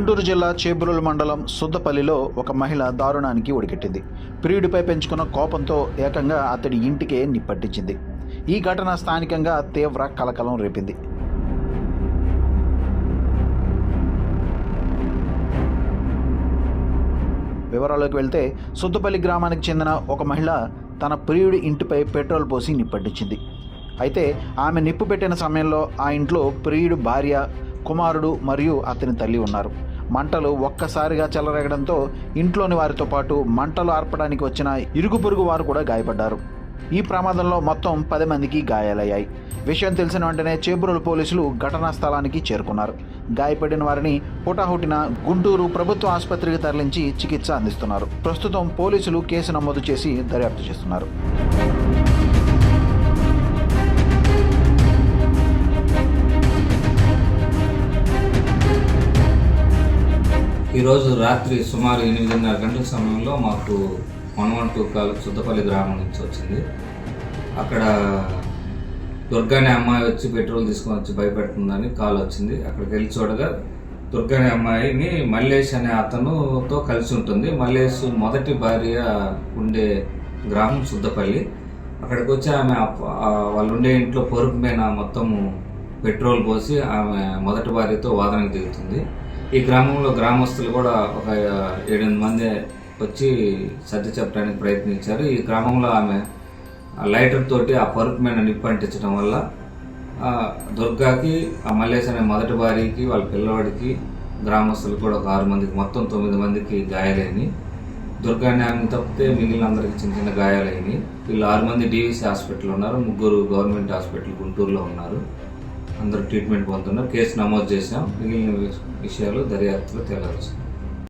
గుంటూరు జిల్లా చేబ్రోలు మండలం సుద్దపల్లిలో ఒక మహిళ దారుణానికి ఒడిగట్టింది. ప్రియుడిపై పెంచుకున్న కోపంతో ఏకంగా అతడి ఇంటికే నిప్పట్టించింది. ఈ ఘటన స్థానికంగా తీవ్ర కలకలం రేపింది. వివరాల్లోకి వెళ్తే సుద్దపల్లి గ్రామానికి చెందిన ఒక మహిళ తన ప్రియుడి ఇంటిపై పెట్రోల్ పోసి నిప్పట్టించింది. అయితే ఆమె నిప్పు పెట్టిన సమయంలో ఆ ఇంట్లో ప్రియుడు భార్య కుమారుడు మరియు అతని తల్లి ఉన్నారు. మంటలు ఒక్కసారిగా చెలరేగడంతో ఇంట్లోని వారితో పాటు మంటలు ఆర్పడానికి వచ్చిన ఇరుగు పొరుగు వారు కూడా గాయపడ్డారు. ఈ ప్రమాదంలో మొత్తం పది మందికి గాయాలయ్యాయి. విషయం తెలిసిన వెంటనే చేబ్రోలు పోలీసులు ఘటనా స్థలానికి చేరుకున్నారు. గాయపడిన వారిని హుటాహుటిన గుంటూరు ప్రభుత్వ ఆసుపత్రికి తరలించి చికిత్స అందిస్తున్నారు. ప్రస్తుతం పోలీసులు కేసు నమోదు చేసి దర్యాప్తు చేస్తున్నారు. ఈరోజు రాత్రి సుమారు ఎనిమిదిన్నర గంటల సమయంలో మాకు one one two call Suddapalli గ్రామం నుంచి వచ్చింది. అక్కడ దుర్గానే అమ్మాయి వచ్చి పెట్రోల్ తీసుకొని వచ్చి భయపెడుతుందని కాల్ వచ్చింది. అక్కడికి వెళ్ళి చూడగా దుర్గానే అమ్మాయిని మల్లేష్ అనే అతనుతో కలిసి ఉంటుంది. మల్లేష్ మొదటి భార్య ఉండే గ్రామం సుద్దపల్లి. అక్కడికి వచ్చి ఆమె వాళ్ళు ఉండే ఇంట్లో పొరుగు మీద మొత్తము పెట్రోల్ పోసి ఆమె మొదటి భార్యతో వాదనకు దిగుతుంది. ఈ గ్రామంలో గ్రామస్తులు కూడా ఒక ఏడెనిమిది మంది వచ్చి సర్ది చెప్పడానికి ప్రయత్నించారు. ఈ గ్రామంలో ఆమె లైటర్ తోటి ఆ పరుపు మీద నిప్పు అంటించడం వల్ల దుర్గాకి ఆ మల్లేశ్ అనే మొదటి భార్యకి వాళ్ళ పిల్లవాడికి గ్రామస్తులు కూడా ఒక ఆరు మందికి మొత్తం తొమ్మిది మందికి గాయాలైనవి దుర్గాని ఆమె తప్పితే మిగిలిన అందరికి చిన్న చిన్న గాయాలైనవి వీళ్ళు ఆరు మంది డీవీసీ హాస్పిటల్ ఉన్నారు. ముగ్గురు గవర్నమెంట్ హాస్పిటల్ గుంటూరులో ఉన్నారు. అందరూ ట్రీట్మెంట్ పొందుతున్నారు. కేసు నమోదు చేసాం మిగిలిన విషయాలు దర్యాప్తులో తేలవచ్చు